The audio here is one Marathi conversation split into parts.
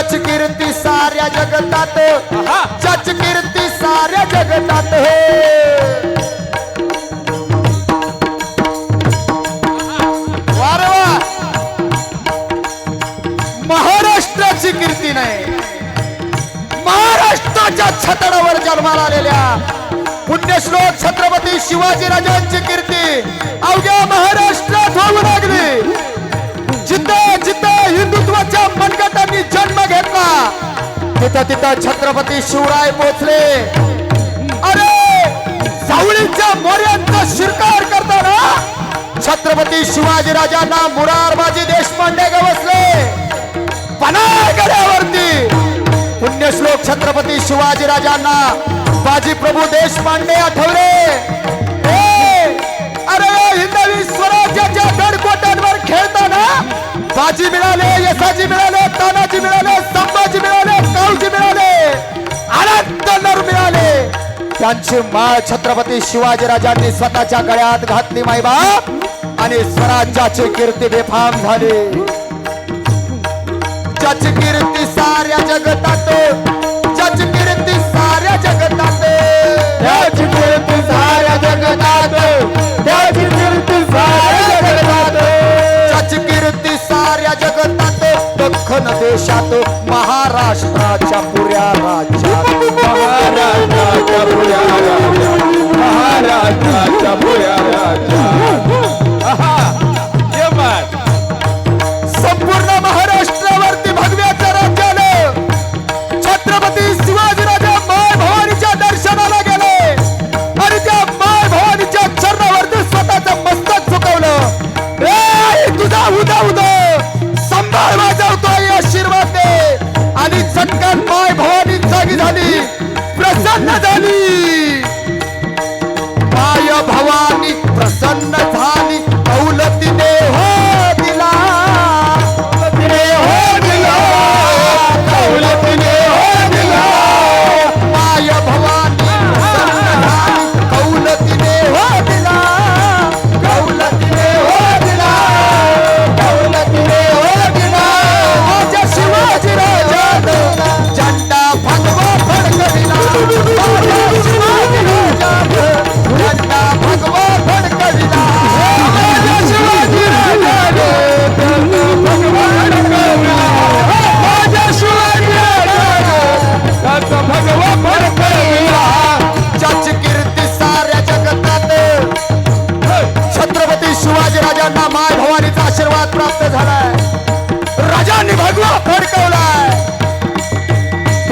ज्याची कीर्ती साऱ्या जगतात. ज्याची कीर्ती साऱ्या जगतात हे. महाराष्ट्राची कीर्ती नाही महाराष्ट्राच्या छतडावर जन्माला आलेल्या पुण्यश्लोक छत्रपती शिवाजी राजांची कीर्ती अवघ्या महाराष्ट्रात होऊ लागली तिथं तिथं छत्रपती शिवराय पोचले. अरे सावळीच्या मोर्यांचा शिरकार करताना छत्रपती शिवाजी राजांना मुरारबाजी देशपांडे गवसले. पनागड्यावरती पुण्यश्लोक छत्रपती शिवाजी राजांना बाजी प्रभू देशपांडे आठवले. मिळाले मिळाले. अनंत नर मिळाले. त्यांची माळ छत्रपती शिवाजी राजांनी स्वतःच्या गळ्यात घातली माईबाप आणि स्वराज्याची कीर्ती बेफाम झाली. ज्याची कीर्ती साऱ्या जगतात देशात महाराष्ट्राच्या पुऱ्या राज्यात. महाराष्ट्राच्या पुऱ्या प्रसन्न झाली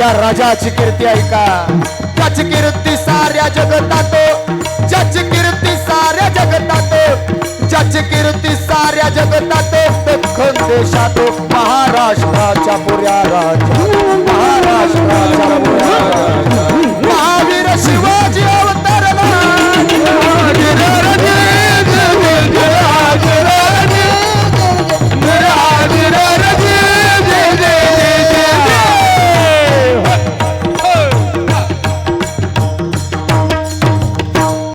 त्या राजाची कीर्ती ऐका. त्याची कीर्ती साऱ्या जगतात ज्याची कीर्ती साऱ्या जगतात ज्याची कीर्ती साऱ्या जगतात दख्खन देशात महाराष्ट्राच्या पुऱ्या राजा महाराष्ट्रा